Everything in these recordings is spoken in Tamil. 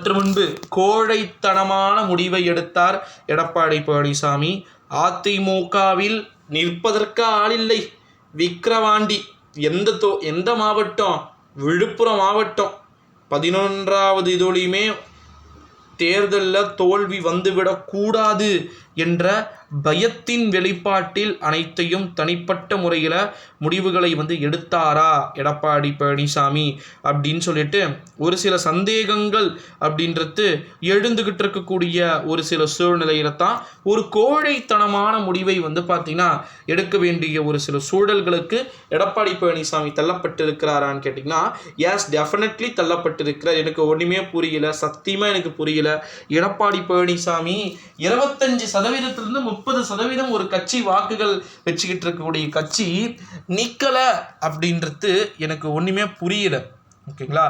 சற்று முன்பு கோழைத்தனமான முடிவை எடுத்தார் எடப்பாடி பழனிசாமி. அதிமுகவில் நிற்பதற்கு ஆளில்லை. விக்கிரவாண்டி எந்த தோ எந்த மாவட்டம்? விழுப்புரம் மாவட்டம். பதினொன்றாவது இதோடையுமே தேர்தலில் தோல்வி வந்துவிடக்கூடாது என்ற பயத்தின் வெளிப்பாட்டில் அனைத்தையும் தனிப்பட்ட முறையில் முடிவுகளை வந்து எடுத்தாரா? எடப்பாடி பழனிசாமி அப்படின்னு சொல்லிட்டு ஒரு சில சந்தேகங்கள் அப்படின்றது எழுந்துகிட்டு இருக்கக்கூடிய ஒரு சில சூழ்நிலையில தான் ஒரு கோழைத்தனமான முடிவை வந்து பார்த்திங்கன்னா எடுக்க வேண்டிய ஒரு சில சூழல்களுக்கு எடப்பாடி பழனிசாமி தள்ளப்பட்டிருக்கிறாரான்னு கேட்டிங்கன்னா எஸ் டெஃபினெட்லி தள்ளப்பட்டிருக்கிறார். எனக்கு ஒன்றுமே புரியல சத்தியமாக எனக்கு புரியல. எடப்பாடி பழனிசாமி இருபத்தஞ்சு சதவீதத்திலிருந்து முப்பது முப்பது சதவீதம் ஒரு கட்சி வாக்குகள் வச்சுக்கிட்டு இருக்கக்கூடிய கட்சி நிற்கலை அப்படின்றது எனக்கு ஒன்றுமே புரியல. ஓகேங்களா?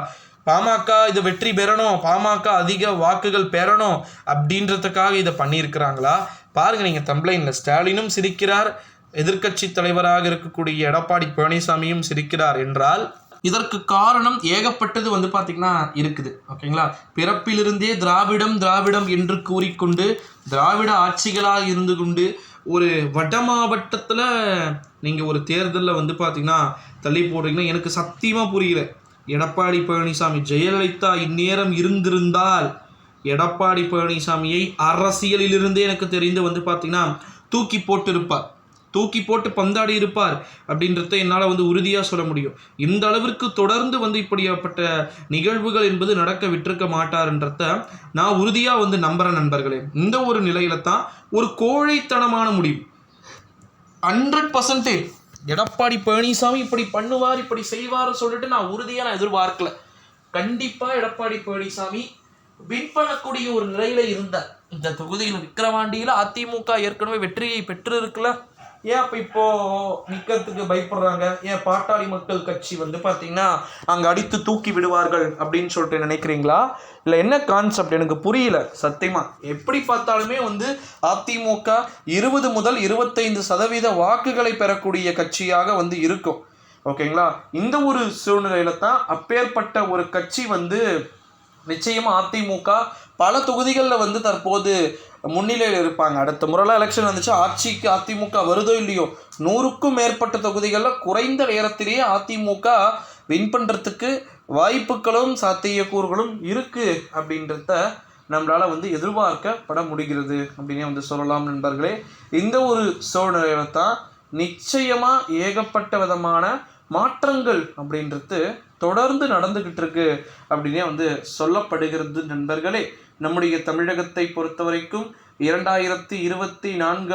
பாமக இது வெற்றி பெறணும் பாமக அதிக வாக்குகள் பெறணும் அப்படின்றதுக்காக இதை பண்ணியிருக்கிறாங்களா? பாருங்கள் நீங்கள் தம்ப்ளைனில். ஸ்டாலினும் சிரிக்கிறார் எதிர்க்கட்சி தலைவராக இருக்கக்கூடிய எடப்பாடி பழனிசாமியும் சிரிக்கிறார் என்றால் இதற்கு காரணம் ஏகப்பட்டது வந்து பார்த்திங்கன்னா இருக்குது. ஓகேங்களா? பிறப்பிலிருந்தே திராவிடம் திராவிடம் என்று கூறிக்கொண்டு திராவிட ஆட்சிகளாக இருந்து கொண்டு ஒரு வட மாவட்டத்தில் நீங்கள் ஒரு தேர்தலில் வந்து பார்த்தீங்கன்னா தள்ளி போடுறீங்கன்னா எனக்கு சத்தியமாக புரியல. எடப்பாடி பழனிசாமி ஜெயலலிதா இந்நேரம் இருந்திருந்தால் எடப்பாடி பழனிசாமியை அரசியலிலிருந்தே எனக்கு தெரிந்து வந்து பார்த்திங்கன்னா தூக்கி போட்டிருப்பார். தூக்கி போட்டு பந்தாடி இருப்பார் அப்படின்றத என்னால் வந்து உறுதியாக சொல்ல முடியும். இந்த அளவிற்கு தொடர்ந்து வந்து இப்படியாப்பட்ட நிகழ்வுகள் என்பது நடக்க விட்டிருக்க மாட்டார்ன்றத நான் உறுதியாக வந்து நம்புகிறேன் நண்பர்களே. இந்த ஒரு நிலையில தான் ஒரு கோழைத்தனமான முடிவு. ஹண்ட்ரட் பர்சன்டேஜ் எடப்பாடி பழனிசாமி இப்படி பண்ணுவார் இப்படி செய்வார் சொல்லிட்டு நான் உறுதியாக நான் எதிர்பார்க்கல. கண்டிப்பாக எடப்பாடி பழனிசாமி வின் பண்ணக்கூடிய ஒரு நிலையில இருந்தார். இந்த தொகுதியில் விக்கிரவாண்டியில் அதிமுக ஏற்கனவே வெற்றியை பெற்று இருக்குல்ல ஏன் அப்போ இப்போ நிற்கிறதுக்கு பயப்படுறாங்க? ஏன் பாட்டாளி மக்கள் கட்சி வந்து பார்த்தீங்கன்னா அங்கே அடித்து தூக்கி விடுவார்கள் அப்படின்னு சொல்லிட்டு நினைக்கிறீங்களா? இல்லை என்ன கான்செப்ட் எனக்கு புரியல சத்தியமா. எப்படி பார்த்தாலுமே வந்து அதிமுக இருபது முதல் இருபத்தைந்து சதவீத வாக்குகளை பெறக்கூடிய கட்சியாக வந்து இருக்கும். ஓகேங்களா? இந்த ஒரு சூழ்நிலையில தான் அப்பேற்பட்ட ஒரு கட்சி வந்து நிச்சயமாக அதிமுக பல தொகுதிகளில் வந்து தற்போது முன்னிலையில் இருப்பாங்க. அடுத்த முறையில் எலெக்ஷன் வந்துச்சு. ஆட்சிக்கு அதிமுக வருதோ இல்லையோ நூறுக்கும் மேற்பட்ட தொகுதிகளில் குறைந்த நேரத்திலேயே அதிமுக வின் பண்ணுறதுக்கு வாய்ப்புகளும் சாத்தியக்கூறுகளும் இருக்குது அப்படின்றத நம்மளால் வந்து எதிர்பார்க்கப்பட முடிகிறது அப்படின்னே வந்து சொல்லலாம் நண்பர்களே. இந்த ஒரு சூழ்நிலையில தான் நிச்சயமாக ஏகப்பட்ட விதமான மாற்றங்கள் அப்படின்றது தொடர்ந்து நடந்துக்கிட்டு இருக்கு அப்படின்னே வந்து சொல்லப்படுகிறது நண்பர்களே. நம்முடைய தமிழகத்தை பொறுத்த வரைக்கும் இரண்டாயிரத்தி இருபத்தி நான்கு